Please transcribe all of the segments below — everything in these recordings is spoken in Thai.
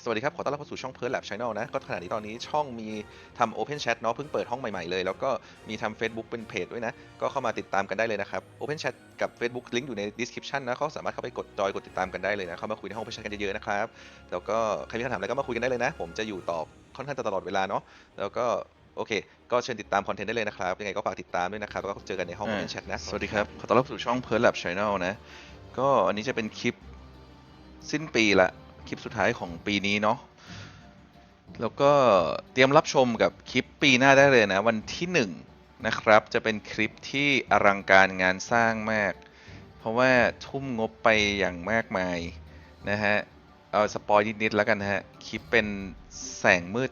เคสวัสดีครับ ขอต้อนรับเข้าสู่ช่อง p e r l Lab Channel นะ ก็ขณะนี้ตอนนี้ช่องมีทำ Open Chat เนาะเพิ่งเปิดห้องใหม่ ๆ เลย แล้วก็มีทำ Facebook เป็นเพจด้วยนะ ก็เข้ามาติดตามกันได้เลยนะครับ Open Chat กับ Facebook ลิงก์อยู่ใน description นะก็สามารถเข้าไปกดจอยกดติดตามกันได้เลยนะ เข้ามาคุยในห้อง Open Chat กันเยอะๆนะครับ แล้วก็ใครมีคำถามอะไรก็มาคุยกันได้เลยนะ ผมจะอยู่ตอบค่อนข้างจะตลอดเวลาเนาะ แล้วก็โอเค ก็เชิญติดตามคอนเทนต์ได้เลยนะครับ ยังไงก็ฝากติดตามด้วยนะครับแล้วก็เจอกันในห้อง Open Chat นะ สวัสดีครับ ขอต้อนรับสู่ช่อง p e r l Lab Channel นะ ก็อันนี้จะเป็นคลิปสิ้นปีละ คลิปสุดท้ายของปีนี้เนาะแล้วก็เตรียมรับชมกับคลิปปีหน้าได้เลยนะ วันที่หนึ่งนะครับ จะเป็นคลิปที่อลังการงานสร้างมาก เพราะว่าทุ่มงบไปอย่างมากมายนะฮะเอาสปอยนิดๆแล้วกันฮะคลิปเป็นแสงมืด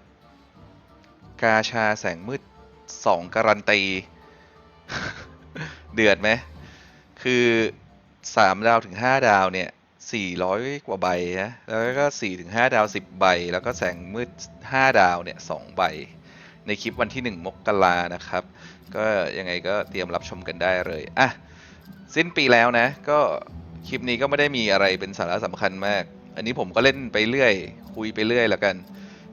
กาชาแสงมืดสองการันตี เดือดไหมคือ 3 ดาวถึง 5 ดาวเนี่ย 400 กว่าใบนะแล้วก็4ถึง5ดาว 10 ใบ แล้วก็แสงมืด 5 ดาวเนี่ย2ใบ ในคลิปวันที่ 1 มกรานะครับ ก็ยังไงก็เตรียมรับชมกันได้เลย อะ สิ้นปีแล้วนะ ก็คลิปนี้ก็ไม่ได้มีอะไรเป็นสาระสำคัญมาก อันนี้ผมก็เล่นไปเรื่อย คุยไปเรื่อยแล้วกัน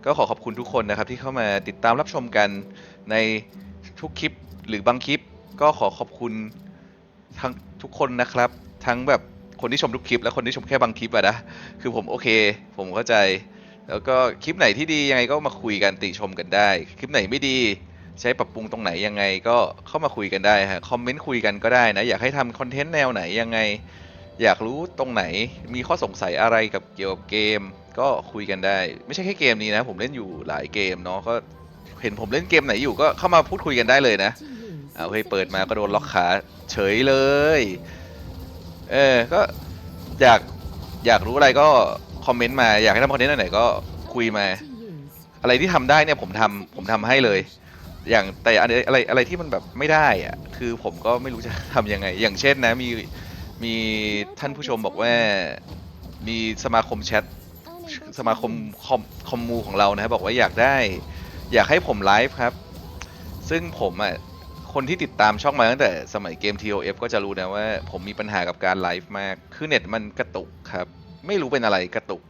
ก็ขอขอบคุณทุกคนนะครับที่เข้ามาติดตามรับชมกันในทุกคลิปหรือบางคลิป ก็ขอขอบคุณทั้งทุกคนนะครับ ทั้งแบบ คนที่ชมทุกคลิป และคนที่ชมแค่บางคลิปอะนะคือผมโอเค ผมเข้าใจ แล้วก็คลิปไหนที่ดียังไงก็มาคุยกันติชมกันได้ คลิปไหนไม่ดี ใช้ปรับปรุงตรงไหนยังไงก็เข้ามาคุยกันได้ฮะคอมเมนต์คุยกันก็ได้นะอยากให้ทำคอนเทนต์แนวไหนยังไง อยากรู้ตรงไหนมีข้อสงสัยอะไรกับเกี่ยวกับเกม ก็คุยกันได้ ไม่ใช่แค่เกมนี้นะ ผมเล่นอยู่หลายเกมเนาะก็เห็นผมเล่นเกมไหนอยู่ก็เข้ามาพูดคุยกันได้เลยนะเอาเฮ้ยเปิดมาก็โดนล็อกขาเฉยเลย เออก็อยากอยากรู้อะไรก็คอมเมนต์มาอยากให้ทำคอนเทนต์ไหนก็คุยมา อะไรที่ทำได้เนี่ยผมทำผมทำให้เลย อย่างแต่อะไรอะไรอะไรที่มันแบบไม่ได้อะคือผมก็ไม่รู้จะทำยังไง อย่างเช่นนะมีมีท่านผู้ชมบอกว่ามีสมาคมแชทสมาคมคอมคอมมูของเรานะครับบอกว่าอยากได้ อยากให้ผมไลฟ์ครับ ซึ่งผมอะ คนที่ติดตามช่องมาตั้งแต่สมัยเกม TOF ก็จะรู้นะว่า ผมมีปัญหากับการไลฟ์มาก คือเน็ตมันกระตุกครับ ไม่รู้เป็นอะไรกระตุก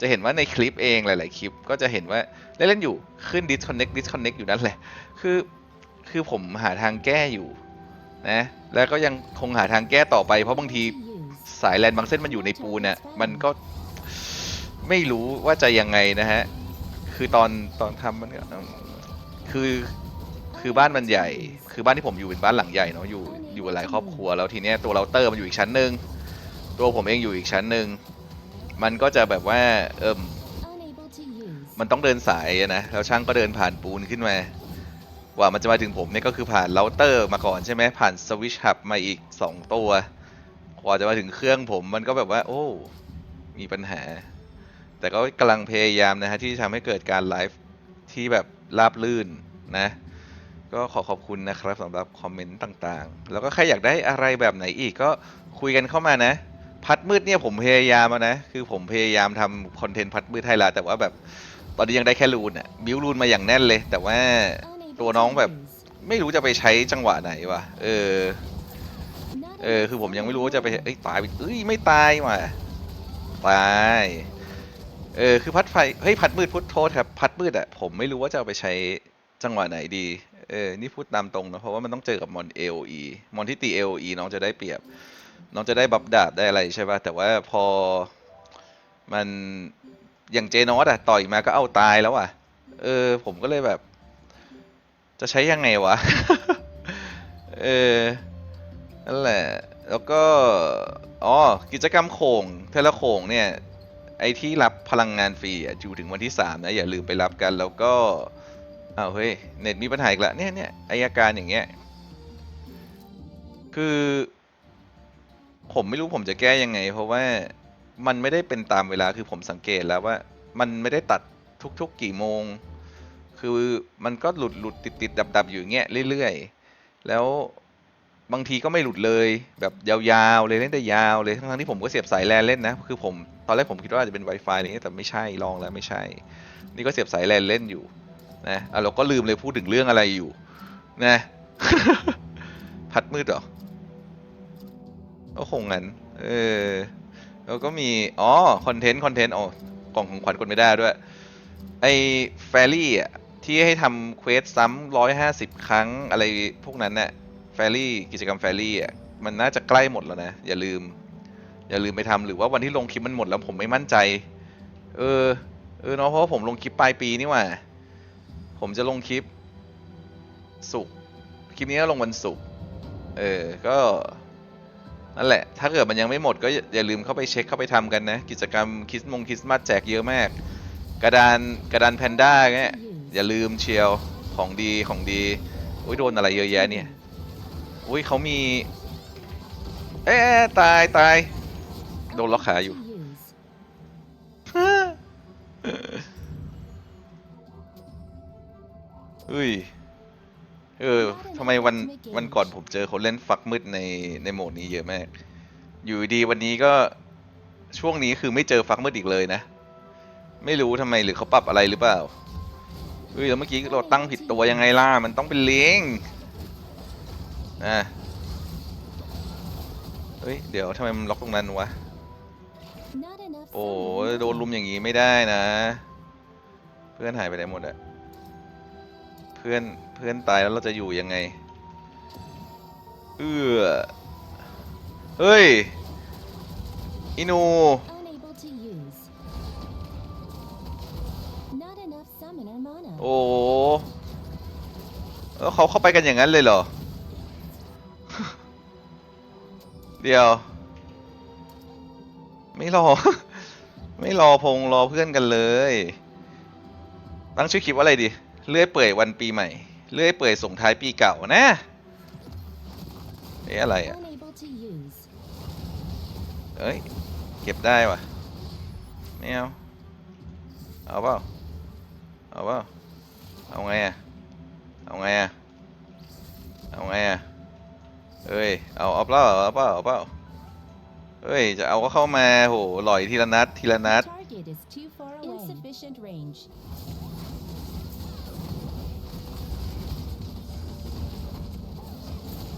จะเห็นว่าในคลิปเองหลาย ๆ คลิป ก็จะเห็นว่าเล่นๆอยู่ขึ้น disconnect disconnect อยู่นั่นแหละ คือคือผมหาทางแก้อยู่นะ แล้วก็ยังคงหาทางแก้ต่อไป เพราะบางทีสายแลนบางเส้นมันอยู่ในปูนเนี่ยมันก็ไม่รู้ว่าจะยังไงนะฮะ คือตอนตอนทำมันก็คือ คือบ้านมันใหญ่ คือบ้านที่ผมอยู่เป็นบ้านหลังใหญ่เนาะ อยู่ อยู่หลายครอบครัว แล้วทีเนี้ยตัวเราเตอร์มันอยู่อีกชั้นหนึ่ง ตัวผมเองอยู่อีกชั้นหนึ่ง มันก็จะแบบว่า เอิมมันต้องเดินสายนะ แล้วช่างก็เดินผ่านปูนขึ้นมากว่ามันจะมาถึงผมเนี่ยก็คือผ่านเราเตอร์มาก่อนใช่ไหม ผ่านสวิชฮับมาอีกสองตัว กว่าจะมาถึงเครื่องผม มันก็แบบว่า โอ้ มีปัญหา แต่ก็กำลังพยายามนะฮะที่จะทำให้เกิดการไลฟ์ที่แบบราบลื่นนะ ก็ขอขอบคุณนะครับสำหรับคอมเมนต์ต่างๆ แล้วก็ใครอยากได้อะไรแบบไหนอีกก็คุยกันเข้ามานะ พัดมืดเนี่ยผมพยายามอะนะ คือผมพยายามทำคอนเทนต์พัดมืดให้ละแต่ว่าแบบตอนนี้ยังได้แค่รูนอะบิวรูนมาอย่างแน่นเลย แต่ว่าตัวน้องแบบไม่รู้จะไปใช้จังหวะไหนวะเออ เออ คือผมยังไม่รู้ว่าจะไปเอ้ยตายเอ้ยไม่ตายว่ะตายเออคือพัดไฟเฮ้ยพัดมืดพุทโทษครับพัดมืดอะผมไม่รู้ว่าจะเอาไปใช้จังหวะไหนดี เออ นี่พูดตามตรงนะ เพราะว่ามันต้องเจอกับมอน AOE มอนที่ตี AOE น้องจะได้เปรียบ น้องจะได้บัฟดาบได้อะไรใช่ป่ะ แต่ว่าพอมันอย่างเจนอสอะต่อยมาก็เอาตายแล้วอะเออ ผมก็เลยแบบ จะใช้ยังไงวะ เออ นั่นแหละ แล้วก็ อ๋อ กิจกรรมโขงเทเลโขงเนี่ย ไอที่รับพลังงานฟรีอะอยู่ถึงวันที่ 3 นะ อย่าลืมไปรับกัน แล้วก็ อ้าวเฮ้ยเน็ตมีปัญหาอีกแล้วเนี่ยเนี่ยออาการอย่างเงี้ยคือ ผมไม่รู้ผมจะแก้ยังไง เพราะว่ามันไม่ได้เป็นตามเวลาคือผมสังเกตแล้วว่า มันไม่ได้ตัดทุกๆกี่โมง คือมันก็หลุดหลุดติดติดดับดับอยู่เงี้ยเรื่อยๆ แล้วบางทีก็ไม่หลุดเลยแบบยาวๆเลยเล่นได้ยาวเลยทั้งๆที่ผมก็เสียบสายแลนเล่นนะคือผมตอนแรกผมคิดว่าจจะเป็น Wi-Fi อะไรเงี้ยแต่ไม่ใช่ลองแล้วไม่ใช่ นี่ก็เสียบสายแลนเล่นอยู่ นะอะเราก็ลืมเลยพูดถึงเรื่องอะไรอยู่ นะ พัดมืดเหรอก็คงงั้น เออ แล้วก็มี อ๋อ คอนเทนต์ คอนเทนต์อ๋อกล่องของขวัญกดไม่ได้ด้วย ไอ้แฟรี่อะ ที่ให้ทำเควสซ้ำร้อยห้าสิบครั้งอะไรพวกนั้นน่ะ แฟรี่ กิจกรรมแฟรี่อะ มันน่าจะใกล้หมดแล้วนะ อย่าลืม อย่าลืมไปทำหรือว่าวันที่ลงคลิปมันหมดแล้วผมไม่มั่นใจ เออ เออเนาะเพราะผมลงคลิปปลายปีนี่หว่า ผมจะลงคลิปศุกร์คลิปนี้ก็ลงวันศุกร์เออ ก็นั่นแหละ ถ้าเกิดมันยังไม่หมดก็อย่าลืมเข้าไปเช็คเข้าไปทำกันนะ กิจกรรมคริสต์มงคริสต์มาสแจกเยอะมาก กระดานกระดานแพนด้าเงี้ยอย่าลืมเชียวของดีของดีอุ้ยโดนอะไรเยอะแยะเนี่ยอุ้ยเขามี เอ๊ะตายตายโดนล็อกขาอยู่ เฮ้ย เออทำไมวันวันก่อนผมเจอคนเล่นฟักมืดในในโหมดนี้เยอะมาก อยู่ดีวันนี้ก็ช่วงนี้คือไม่เจอฟักมืดอีกเลยนะ ไม่รู้ทำไมหรือเขาปรับอะไรหรือเปล่าเฮ้ยแล้วเมื่อกี้เราตั้งผิดตัวยังไงล่ะ มันต้องเป็นลิงอะเฮ้ย เดี๋ยวทำไมมันล็อกตรงนั้นวะ โอ้ยโดนลุมอย่างนี้ไม่ได้นะ เพื่อนหายไปไหนหมดอะเพื่อนเพื่อนตายแล้วเราจะอยู่ยังไง เออเฮ้ยอินู Unable to use. Not enough summoner mana. โอ้แล้วเขาเข้าไปกันอย่างนั้นเลยเหรอ เดี๋ยว ไม่รอ ไม่รอพงรอเพื่อนกันเลย ตั้งชื่อคลิปว่าอะไรดี เลื่อยเปื่อยวันปีใหม่ เลื่อยเปื่อยส่งท้ายปีเก่านะเอ๊ะอะไรอะ เอ้ย เก็บได้วะไม่เอา เอาเปล่า เอาเปล่า เอาไงอะเอาไงอะเอาไงอะเอ้ย เอาเอาเปล่าเอาเปล่าเอาเปล่าเอ้ย จะเอาก็เข้ามา โหหล่อยทีละนัด ทีละนัด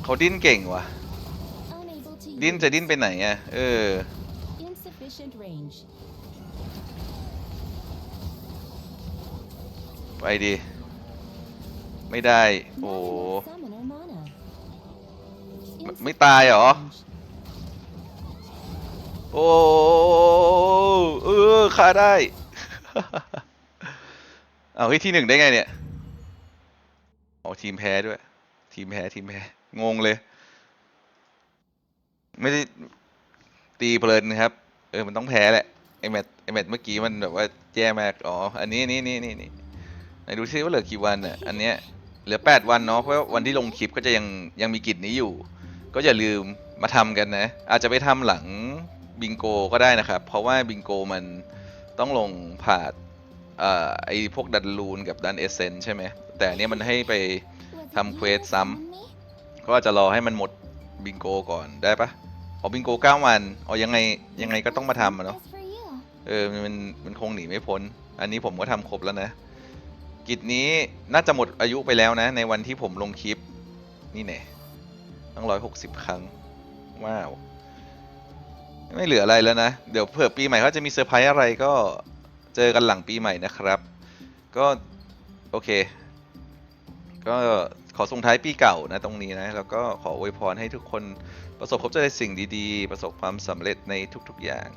เขาดิ้นเก่งว่ะ Unable to ดิ้น use. จะดิ้นไปไหนอะเออ Insufficient range. ไปดิ ไม่ได้ โอ้ Not enough summoner mana. ไม่ไม่ตายเหรอ Insufficient range. โอ้เออฆ่าได้ เอาที่ที่หนึ่งได้ไงเนี่ยอ๋อทีมแพ้ด้วย ทีมแพ้ ทีมแพ้ งงเลย ไม่ได้ตีเพลินนะครับ เออมันต้องแพ้แหละไอแมตช์ไอแมตช์เมื่อกี้มันแบบว่าแย่มากอ๋ออันนี้นี่นี่นี่นี่ไหนดูซิว่าเหลือกี่วันอะอันเนี้ยเหลือแปดวันเนาะเพราะว่าวันที่ลงคลิปก็จะยังยังมีกิจนี้อยู่ ก็อย่าลืมมาทำกันนะ อาจจะไปทำหลังบิงโกก็ได้นะครับ เพราะว่าบิงโกมันต้องลงผ่านเอ่อไอพวกดันลูนกับดันเอเซนใช่ไหมแต่เนี้ยมันให้ไปทำเควสซ้ำ ก็อาจจะรอให้มันหมดบิงโกก่อนได้ปะอ๋อบิงโกเก้าวันอ๋อยังไงยังไงก็ต้องมาทำอะเนาะ That's for you. เออมันมันคงหนีไม่พ้น อันนี้ผมก็ทำครบแล้วนะ กิจนี้น่าจะหมดอายุไปแล้วนะ ในวันที่ผมลงคลิป นี่แน่ตั้งร้อยหกสิบครั้ง ว้าว ไม่เหลืออะไรแล้วนะ เดี๋ยวเผื่อปีใหม่เขาจะมีเซอร์ไพรส์อะไรก็เจอกันหลังปีใหม่นะครับ ก็ โอเค ก็ ขอส่งท้ายปีเก่านะตรงนี้นะแล้วก็ขออวยพรให้ทุกคนประสบพบเจอในสิ่งดีๆ ประสบความสำเร็จในทุกๆอย่าง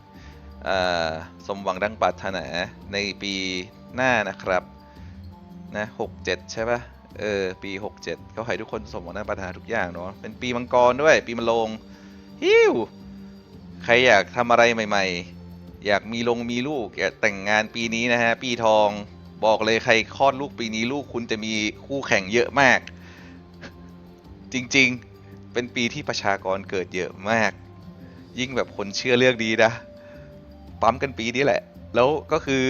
สมหวังดังปรารถนาในปีหน้านะครับนะหกเจ็ดใช่ปะเออปีหกเจ็ดก็ให้ทุกคนสมหวังดังปรารถนาทุกอย่างเนาะเป็นปีมังกรด้วย ปีมะโรงฮิวใครอยากทำอะไรใหม่ ๆ อยากมีลงมีลูกอยากแต่งงานปีนี้นะฮะปีทองบอกเลยใครคลอดลูกปีนี้ลูกคุณจะมีคู่แข่งเยอะมาก จริงๆ เป็นปีที่ประชากรเกิดเยอะมาก ยิ่งแบบคนเชื่อเรื่องดีนะ ปั๊มกันปีนี้แหละ แล้วก็คือ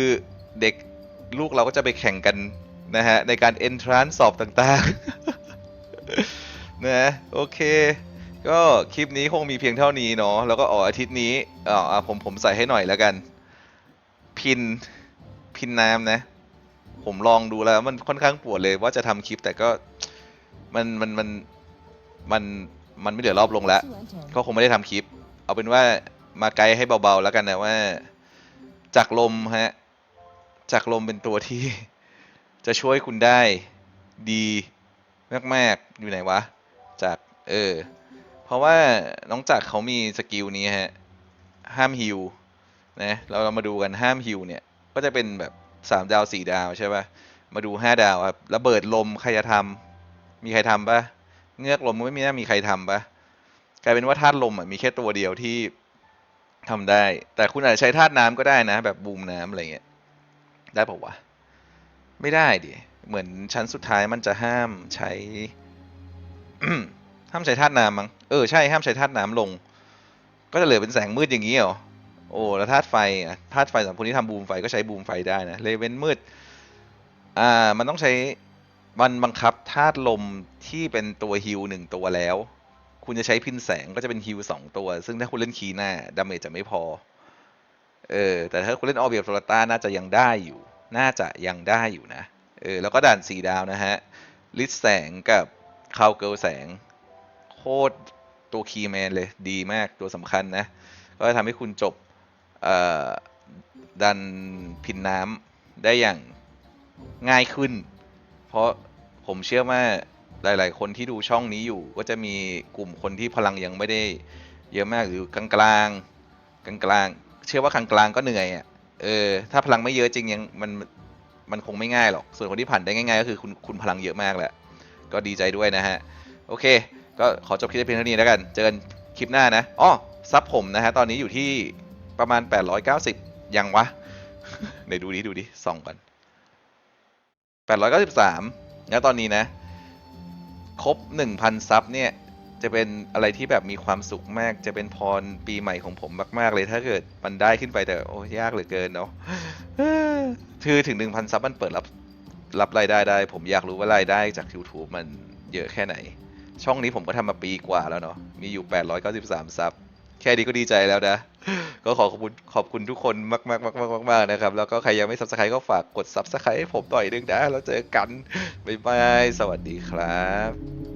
เด็กลูกเราก็จะไปแข่งกันนะฮะ ในการ entrance สอบต่างๆ นะโอเค ก็คลิปนี้คงมีเพียงเท่านี้เนาะ แล้วก็อ๋ออาทิตย์นี้อ๋อผมผมใส่ให้หน่อยแล้วกัน พิน พินน้ำนะ ผมลองดูแล้วมันค่อนข้างปวดเลยว่าจะทำคลิปแต่ก็มันมันมัน มันมันไม่เหลือรอบลงแล้ว To enter. ก็คงไม่ได้ทำคลิป เอาเป็นว่ามาไกด์ให้เบาๆแล้วกันนะว่า จากลมฮะจากลมเป็นตัวที่ จะช่วยคุณได้ดีมากๆอยู่ไหนวะจากเออเพราะว่าน้องจักรเขามีสกิลนี้ฮะห้ามฮิวนะเราเรามาดูกันห้ามฮิวเนี่ยก็จะเป็นแบบสามดาวสี่ดาวใช่ปะมาดูห้าดาวครับระเบิดลมใครจะทำมีใครทำปะ เงือกลมไม่มีน่ามีใครทำปะกลายเป็นว่าธาตุลมอะมีแค่ตัวเดียวที่ทำได้ แต่คุณอาจจะใช้ธาตุน้ำก็ได้นะ แบบบูมน้ำอะไรเงี้ยได้ปะวะ ไม่ได้ดิเหมือนชั้นสุดท้ายมันจะห้ามใช้ห้ามใช้ธาตุน้ำมั้งเออใช่ห้ามใช้ธาตุน้ำลง ก็จะเหลือเป็นแสงมืดอย่างนี้เหรอโอ้แล้วธาตุไฟอะธาตุไฟสำหรับคนที่ทำบูมไฟก็ใช้บูมไฟได้นะเลเวนมืดอ่ามันต้องใช้ มันบังคับธาตุลมที่เป็นตัวฮิวหนึ่งตัวแล้ว คุณจะใช้พินแสงก็จะเป็นฮิวสองตัว ซึ่งถ้าคุณเล่นคีหน้าดาเมจจะไม่พอ เออ แต่ถ้าคุณเล่นออเบียโซลต้าน่าจะยังได้อยู่ น่าจะยังได้อยู่นะ เออ แล้วก็ด่านสีดาวนะฮะ ลิสแสงกับคาวเกิลแสง โคตรตัวคีย์แมนเลย ดีมาก ตัวสำคัญนะ ก็จะทำให้คุณจบ เอ่อ ดันพินน้ำได้อย่างง่ายขึ้น เพราะผมเชื่อว่าหลาย ๆ คนที่ดูช่องนี้อยู่ ก็จะมีกลุ่มคนที่พลังยังไม่ได้ เยอะมากหรือกลางกลางกลางกลางๆเชื่อว่ากลางกลางๆก็เหนื่อยอะเออถ้าพลังไม่เยอะจริงยังมันมันคงไม่ง่ายหรอก ส่วนคนที่ผ่านได้ง่าย ๆ ก็คือคุณคุณพลังเยอะมากแหละก็ดีใจด้วยนะฮะ โอเค ก็ขอจบคลิปเพียงเท่านี้แล้วกัน เจอกันคลิปหน้านะอ้อซับผมนะฮะตอนนี้อยู่ที่ประมาณ 890 ยังวะไหนดูดิดูดิส่องก่อน 893แล้วตอนนี้นะ ครบ 1,000 ซับเนี่ย จะเป็นอะไรที่แบบมีความสุขมาก จะเป็นพรปีใหม่ของผมมากๆเลย ถ้าเกิดมันได้ขึ้นไปแต่โอ้ยากเหลือเกินเนาะคือถึง 1,000 ซับมันเปิดรับรับรายได้ได้ ผมอยากรู้ว่ารายได้จาก YouTube มันเยอะแค่ไหน ช่องนี้ผมก็ทำมาปีกว่าแล้วเนาะ มีอยู่ 893 ซับ แค่นี้ก็ดีใจแล้วนะ ก็ขอขอบคุณขอบคุณทุกคนมากมากมากมากมากมากนะครับ แล้วก็ใครยังไม่ subscribe ก็ฝากกด subscribe ให้ผมหน่อยนึงนะ แล้วเจอกัน บ๊ายบาย สวัสดีครับ